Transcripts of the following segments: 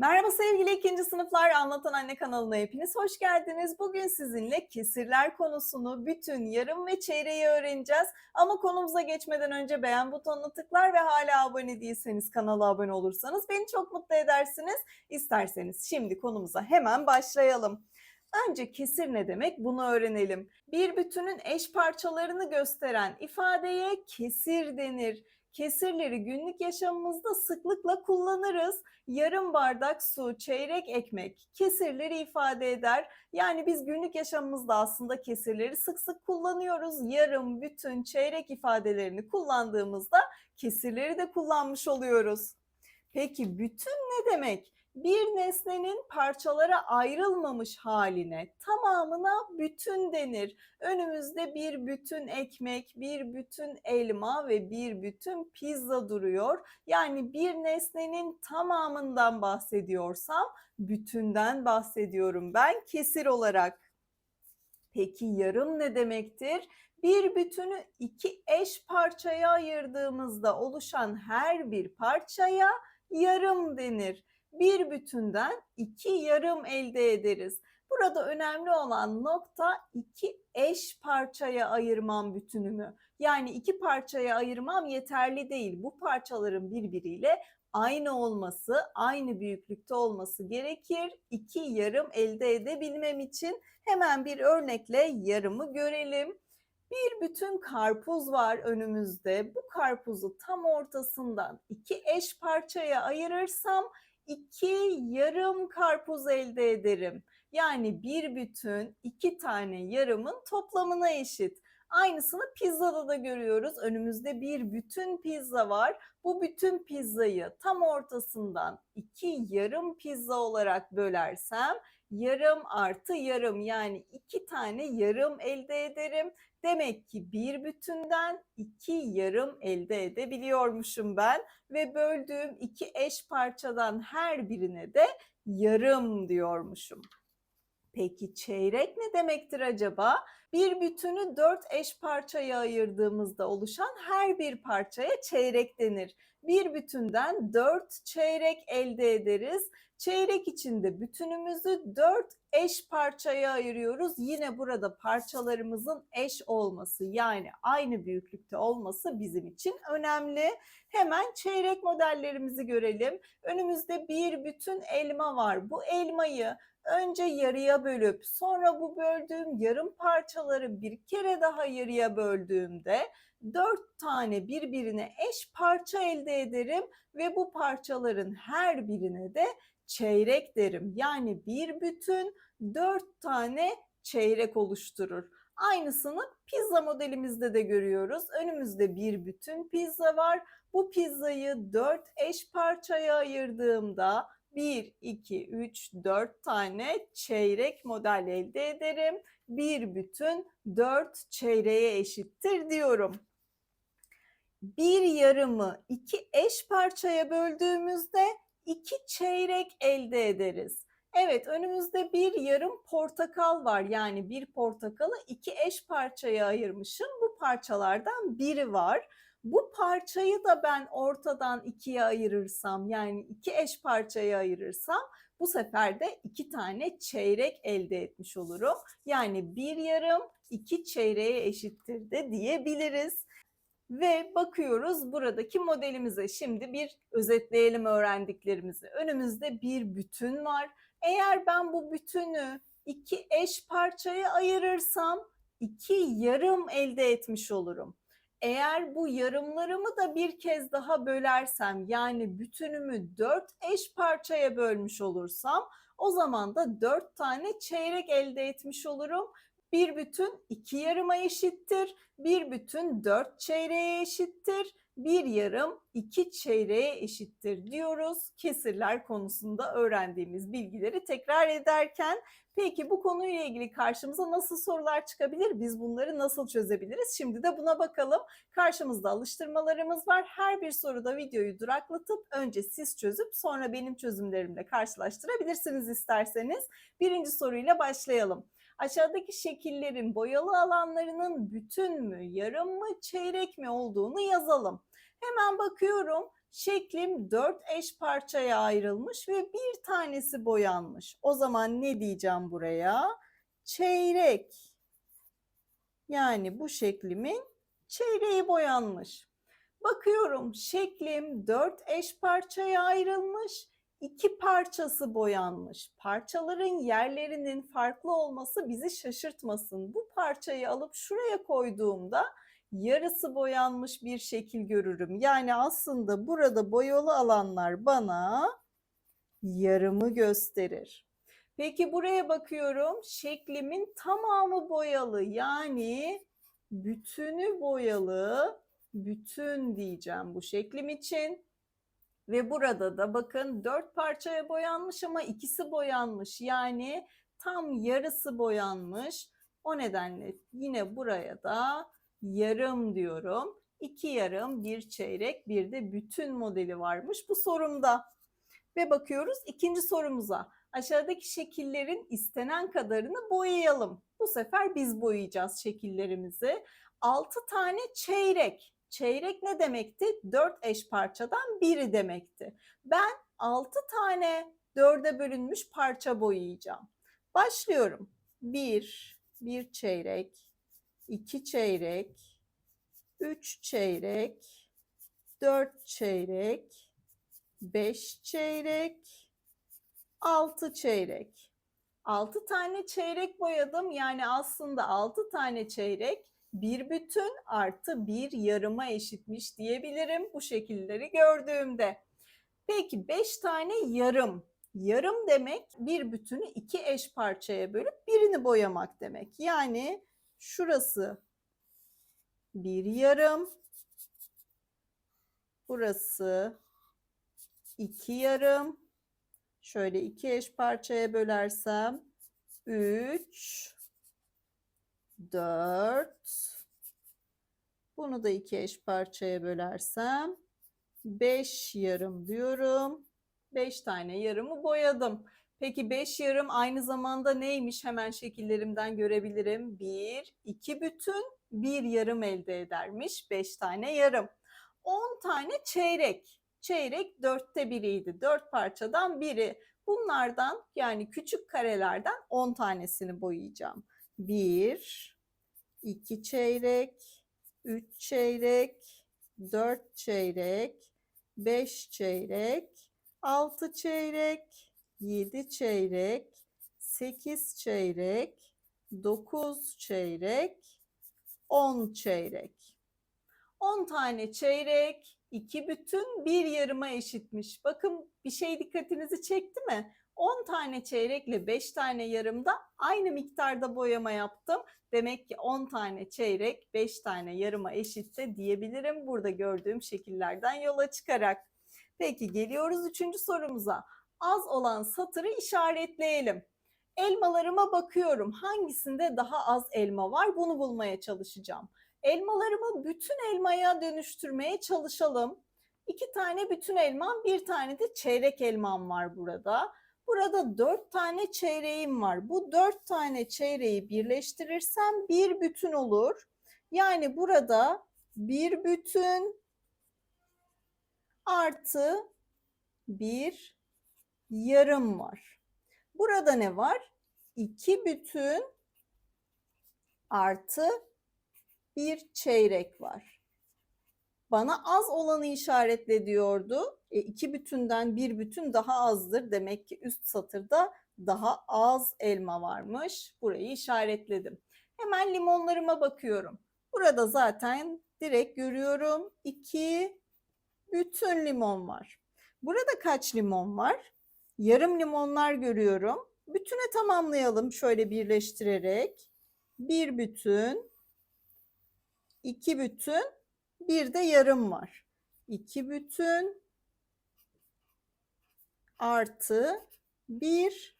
Merhaba sevgili ikinci sınıflar Anlatan Anne kanalına hepiniz hoş geldiniz. Bugün sizinle kesirler konusunu bütün yarım ve çeyreği öğreneceğiz. Ama konumuza geçmeden önce beğen butonuna tıklar ve hala abone değilseniz kanala abone olursanız beni çok mutlu edersiniz. İsterseniz şimdi konumuza hemen başlayalım. Önce kesir ne demek bunu öğrenelim. Bir bütünün eş parçalarını gösteren ifadeye kesir denir. Kesirleri günlük yaşamımızda sıklıkla kullanırız. Yarım bardak su, çeyrek ekmek kesirleri ifade eder. Yani biz günlük yaşamımızda aslında kesirleri sık sık kullanıyoruz. Yarım, bütün, çeyrek ifadelerini kullandığımızda kesirleri de kullanmış oluyoruz. Peki bütün ne demek? Bir nesnenin parçalara ayrılmamış haline tamamına bütün denir. Önümüzde bir bütün ekmek, bir bütün elma ve bir bütün pizza duruyor. Yani bir nesnenin tamamından bahsediyorsam bütünden bahsediyorum ben kesir olarak. Peki yarım ne demektir? Bir bütünü iki eş parçaya ayırdığımızda oluşan her bir parçaya yarım denir. Bir bütünden iki yarım elde ederiz. Burada önemli olan nokta iki eş parçaya ayırmam bütünümü. Yani iki parçaya ayırmam yeterli değil. Bu parçaların birbiriyle aynı olması, aynı büyüklükte olması gerekir. İki yarım elde edebilmem için hemen bir örnekle yarımı görelim. Bir bütün karpuz var önümüzde. Bu karpuzu tam ortasından iki eş parçaya ayırırsam iki yarım karpuz elde ederim. Yani bir bütün iki tane yarımın toplamına eşit. Aynısını pizzada da görüyoruz. Önümüzde bir bütün pizza var. Bu bütün pizzayı tam ortasından iki yarım pizza olarak bölersem yarım artı yarım yani iki tane yarım elde ederim. Demek ki bir bütünden iki yarım elde edebiliyormuşum ben ve böldüğüm iki eş parçadan her birine de yarım diyormuşum. Peki çeyrek ne demektir acaba? Bir bütünü dört eş parçaya ayırdığımızda oluşan her bir parçaya çeyrek denir. Bir bütünden dört çeyrek elde ederiz. Çeyrek içinde bütünümüzü dört eş parçaya ayırıyoruz. Yine burada parçalarımızın eş olması yani aynı büyüklükte olması bizim için önemli. Hemen çeyrek modellerimizi görelim. Önümüzde bir bütün elma var. Bu elmayı önce yarıya bölüp sonra bu böldüğüm yarım parçaları bir kere daha yarıya böldüğümde dört tane birbirine eş parça elde ederim ve bu parçaların her birine de çeyrek derim. Yani bir bütün dört tane çeyrek oluşturur. Aynısını pizza modelimizde de görüyoruz. Önümüzde bir bütün pizza var. Bu pizzayı dört eş parçaya ayırdığımda 1, 2, 3, 4 tane çeyrek model elde ederim. Bir bütün 4 çeyreğe eşittir diyorum. Bir yarımı iki eş parçaya böldüğümüzde iki çeyrek elde ederiz. Evet önümüzde bir yarım portakal var. Yani bir portakalı iki eş parçaya ayırmışım. Bu parçalardan biri var. Bu parçayı da ben ortadan ikiye ayırırsam yani iki eş parçaya ayırırsam bu sefer de iki tane çeyrek elde etmiş olurum. Yani bir yarım iki çeyreğe eşittir de diyebiliriz. Ve bakıyoruz buradaki modelimize. Şimdi bir özetleyelim öğrendiklerimizi. Önümüzde bir bütün var. Eğer ben bu bütünü iki eş parçaya ayırırsam iki yarım elde etmiş olurum. Eğer bu yarımlarımı da bir kez daha bölersem yani bütünümü dört eş parçaya bölmüş olursam o zaman da dört tane çeyrek elde etmiş olurum. Bir bütün iki yarıma eşittir. Bir bütün dört çeyreğe eşittir. Bir yarım iki çeyreğe eşittir diyoruz. Kesirler konusunda öğrendiğimiz bilgileri tekrar ederken peki bu konuyla ilgili karşımıza nasıl sorular çıkabilir? Biz bunları nasıl çözebiliriz? Şimdi de buna bakalım. Karşımızda alıştırmalarımız var. Her bir soruda videoyu duraklatıp önce siz çözüp sonra benim çözümlerimle karşılaştırabilirsiniz isterseniz. Birinci soruyla başlayalım. Aşağıdaki şekillerin boyalı alanlarının bütün mü, yarım mı, çeyrek mi olduğunu yazalım. Hemen bakıyorum. Şeklim dört eş parçaya ayrılmış ve bir tanesi boyanmış. O zaman ne diyeceğim buraya? Çeyrek. Yani bu şeklimin çeyreği boyanmış. Bakıyorum şeklim dört eş parçaya ayrılmış. İki parçası boyanmış. Parçaların yerlerinin farklı olması bizi şaşırtmasın. Bu parçayı alıp şuraya koyduğumda yarısı boyanmış bir şekil görürüm. Yani aslında burada boyalı alanlar bana yarımı gösterir. Peki buraya bakıyorum. Şeklimin tamamı boyalı. Yani bütünü boyalı. Bütün diyeceğim bu şeklim için. Ve burada da bakın dört parçaya boyanmış ama ikisi boyanmış. Yani tam yarısı boyanmış. O nedenle yine buraya da yarım diyorum. İki yarım, bir çeyrek, bir de bütün modeli varmış bu sorumda. Ve bakıyoruz ikinci sorumuza. Aşağıdaki şekillerin istenen kadarını boyayalım. Bu sefer biz boyayacağız şekillerimizi. 6 tane çeyrek. Çeyrek ne demekti? 4 eş parçadan biri demekti. Ben 6 tane 4'e bölünmüş parça boyayacağım. Başlıyorum. 1, 1 çeyrek, 2 çeyrek, 3 çeyrek, 4 çeyrek, 5 çeyrek, 6 çeyrek. 6 tane çeyrek boyadım. Yani aslında 6 tane çeyrek bir bütün artı bir yarıma eşitmiş diyebilirim bu şekilleri gördüğümde. Peki 5 tane yarım. Yarım demek bir bütünü iki eş parçaya bölüp birini boyamak demek. Yani şurası bir yarım. Burası iki yarım. Şöyle iki eş parçaya bölersem 3 4 bunu da iki eş parçaya bölersem 5 yarım diyorum. 5 tane yarımı boyadım. Peki 5 yarım aynı zamanda neymiş? Hemen şekillerimden görebilirim. 1, 2 bütün, 1 yarım elde edermiş. 5 tane yarım. 10 tane çeyrek. Çeyrek dörtte biriydi. 4 parçadan biri. Bunlardan yani küçük karelerden 10 tanesini boyayacağım. 1, 2 çeyrek, 3 çeyrek, 4 çeyrek, 5 çeyrek, 6 çeyrek, 7 çeyrek, 8 çeyrek, 9 çeyrek, 10 çeyrek. 10 tane çeyrek, 2 bütün, 1 yarıma eşitmiş. Bakın bir şey dikkatinizi çekti mi? 10 tane çeyrekle 5 tane yarımda aynı miktarda boyama yaptım. Demek ki 10 tane çeyrek 5 tane yarıma eşitse diyebilirim burada gördüğüm şekillerden yola çıkarak. Peki geliyoruz üçüncü sorumuza. Az olan satırı işaretleyelim. Elmalarıma bakıyorum. Hangisinde daha az elma var? Bunu bulmaya çalışacağım. Elmalarımı bütün elmaya dönüştürmeye çalışalım. İki tane bütün elmam, bir tane de çeyrek elmam var burada. Burada dört tane çeyreğim var. Bu dört tane çeyreği birleştirirsem bir bütün olur. Yani burada bir bütün artı bir yarım var. Burada ne var? İki bütün artı bir çeyrek var. Bana az olanı işaretle diyordu. E, iki bütünden bir bütün daha azdır. Demek ki üst satırda daha az elma varmış. Burayı işaretledim. Hemen limonlarıma bakıyorum. Burada zaten direkt görüyorum. iki bütün limon var. Burada kaç limon var? Yarım limonlar görüyorum. Bütüne tamamlayalım şöyle birleştirerek. Bir bütün, iki bütün, bir de yarım var. İki bütün artı bir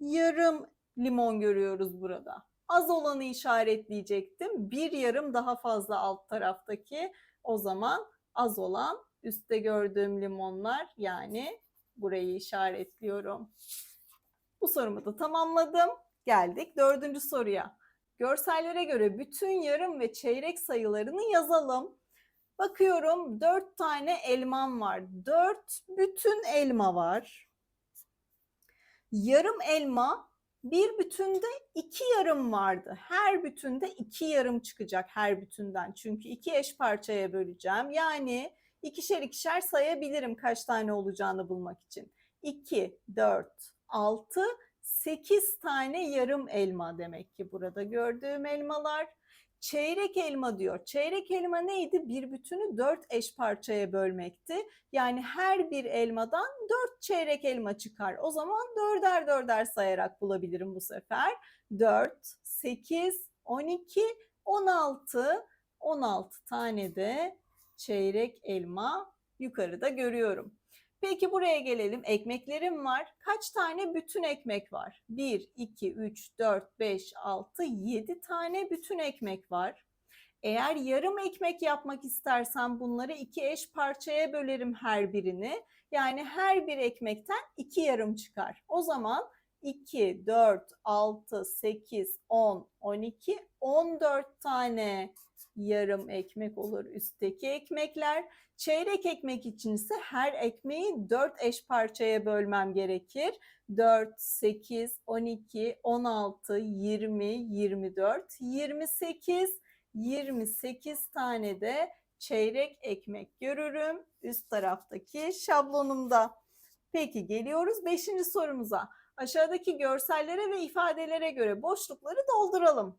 yarım limon görüyoruz burada. Az olanı işaretleyecektim. Bir yarım daha fazla alt taraftaki. O zaman az olan üstte gördüğüm limonlar yani burayı işaretliyorum. Bu sorumu da tamamladım. Geldik dördüncü soruya. Görsellere göre bütün yarım ve çeyrek sayılarını yazalım. Bakıyorum 4 tane elmam var. 4 bütün elma var. Yarım elma bir bütünde iki yarım vardı. Her bütünde iki yarım çıkacak her bütünden. Çünkü iki eş parçaya böleceğim. Yani ikişer ikişer sayabilirim kaç tane olacağını bulmak için. 2, 4, 6, 8 tane yarım elma demek ki burada gördüğüm elmalar. Çeyrek elma diyor. Çeyrek elma neydi? Bir bütünü dört eş parçaya bölmekti. Yani her bir elmadan dört çeyrek elma çıkar. O zaman dörder dörder sayarak bulabilirim bu sefer. 4, 8, 12, 16, 16 tane de çeyrek elma yukarıda görüyorum. Peki buraya gelelim. Ekmeklerim var. Kaç tane bütün ekmek var? 1, 2, 3, 4, 5, 6, 7 tane bütün ekmek var. Eğer yarım ekmek yapmak istersem bunları iki eş parçaya bölerim her birini. Yani her bir ekmekten iki yarım çıkar. O zaman 2, 4, 6, 8, 10, 12, 14 tane yarım ekmek olur üstteki ekmekler. Çeyrek ekmek için ise her ekmeği 4 eş parçaya bölmem gerekir. 4, 8, 12, 16, 20, 24, 28, 28 tane de çeyrek ekmek görürüm üst taraftaki şablonumda. Peki geliyoruz 5. sorumuza. Aşağıdaki görsellere ve ifadelere göre boşlukları dolduralım.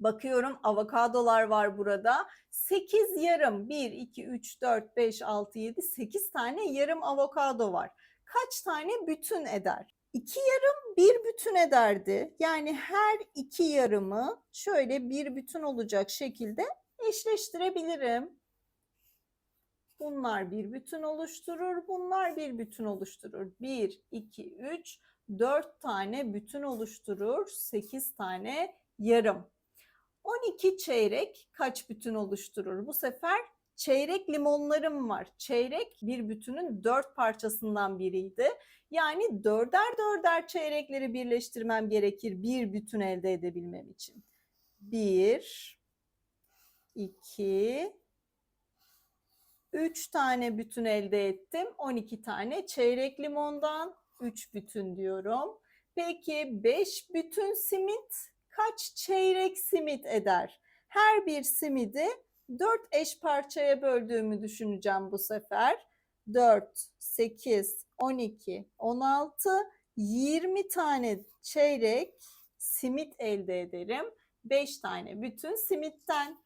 Bakıyorum avokadolar var burada. 8 yarım 1, 2, 3, 4, 5, 6, 7, 8 tane yarım avokado var. Kaç tane bütün eder? 2 yarım bir bütün ederdi. Yani her iki yarımı şöyle bir bütün olacak şekilde eşleştirebilirim. Bunlar bir bütün oluşturur, bunlar bir bütün oluşturur. 1, 2, 3, 4 tane bütün oluşturur, 8 tane yarım. 12 çeyrek kaç bütün oluşturur? Bu sefer çeyrek limonlarım var. Çeyrek bir bütünün dört parçasından biriydi. Yani dörder dörder çeyrekleri birleştirmem gerekir bir bütün elde edebilmem için. Bir, iki, üç tane bütün elde ettim. 12 tane çeyrek limondan üç bütün diyorum. Peki beş bütün simit kaç çeyrek simit eder? Her bir simidi 4 eş parçaya böldüğümü düşüneceğim bu sefer. 4, 8, 12, 16, 20 tane çeyrek simit elde ederim. 5 tane bütün simitten.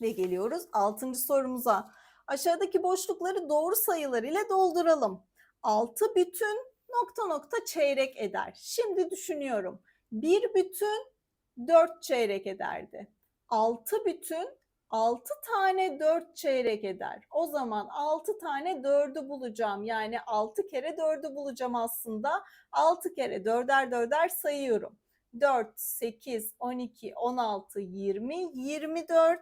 Ve geliyoruz 6. sorumuza. Aşağıdaki boşlukları doğru sayılar ile dolduralım. 6 bütün nokta nokta çeyrek eder. Şimdi düşünüyorum. Bir bütün 4 çeyrek ederdi. 6 bütün 6 tane 4 çeyrek eder. O zaman 6 tane 4'ü bulacağım. Yani 6 kere 4'ü bulacağım aslında. 6 kere 4'er 4'er sayıyorum. 4, 8, 12, 16, 20, 24,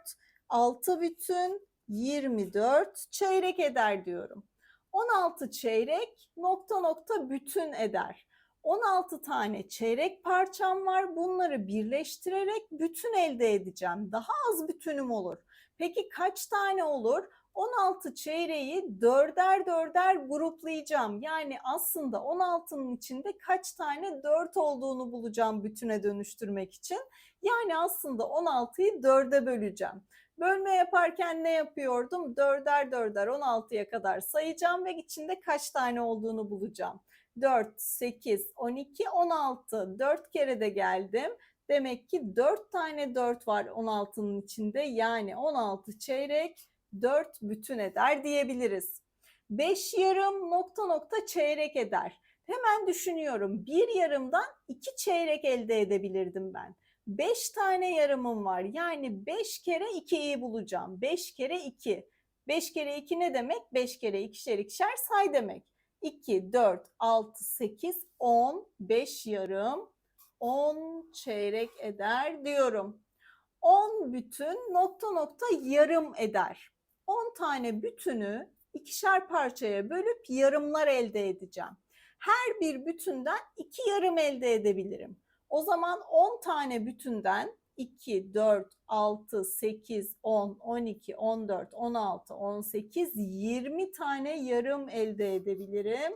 6 bütün 24 çeyrek eder diyorum. 16 çeyrek nokta nokta bütün eder. 16 tane çeyrek parçam var. Bunları birleştirerek bütün elde edeceğim. Daha az bütünüm olur. Peki kaç tane olur? 16 çeyreği dörder dörder gruplayacağım. Yani aslında 16'nın içinde kaç tane 4 olduğunu bulacağım bütüne dönüştürmek için. Yani aslında 16'yı 4'e böleceğim. Bölme yaparken ne yapıyordum? Dörder dörder 16'ya kadar sayacağım ve içinde kaç tane olduğunu bulacağım. 4, 8, 12, 16. 4 kere de geldim. Demek ki 4 tane 4 var 16'nın içinde. Yani 16 çeyrek 4 bütün eder diyebiliriz. 5 yarım nokta nokta çeyrek eder. Hemen düşünüyorum. Bir yarımdan 2 çeyrek elde edebilirdim ben. 5 tane yarımım var. Yani 5 kere 2'yi bulacağım. 5 kere 2. 5 kere 2 ne demek? 5 kere 2'şer 2'şer say demek. 2, 4, 6, 8, 10, 5 yarım, 10 çeyrek eder diyorum. 10 bütün nokta nokta yarım eder. 10 tane bütünü ikişer parçaya bölüp yarımlar elde edeceğim. Her bir bütünden iki yarım elde edebilirim. O zaman 10 tane bütünden 2, 4, 6, 8, 10, 12, 14, 16, 18, 20 tane yarım elde edebilirim.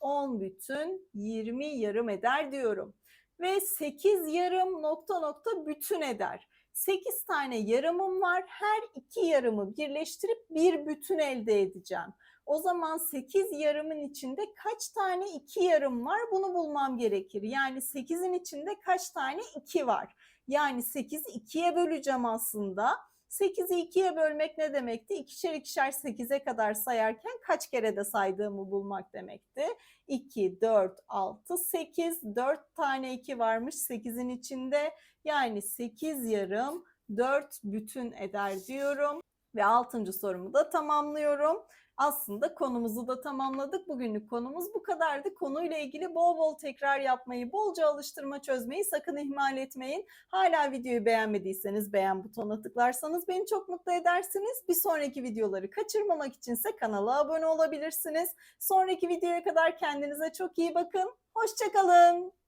10 bütün 20 yarım eder diyorum. Ve 8 yarım nokta nokta bütün eder. 8 tane yarımım var. Her iki yarımı birleştirip bir bütün elde edeceğim. O zaman 8 yarımın içinde kaç tane 2 yarım var? Bunu bulmam gerekir. Yani 8'in içinde kaç tane 2 var? Yani 8'i 2'ye böleceğim aslında. 8'i 2'ye bölmek ne demekti? İkişer ikişer 8'e kadar sayarken kaç kere de saydığımı bulmak demekti. 2, 4, 6, 8. 4 tane 2 varmış 8'in içinde. Yani 8 yarım 4 bütün eder diyorum. Ve 6. sorumu da tamamlıyorum. Aslında konumuzu da tamamladık. Bugünlük konumuz bu kadardı. Konuyla ilgili bol bol tekrar yapmayı, bolca alıştırma çözmeyi sakın ihmal etmeyin. Hala videoyu beğenmediyseniz beğen butonuna tıklarsanız beni çok mutlu edersiniz. Bir sonraki videoları kaçırmamak içinse kanala abone olabilirsiniz. Sonraki videoya kadar kendinize çok iyi bakın. Hoşçakalın.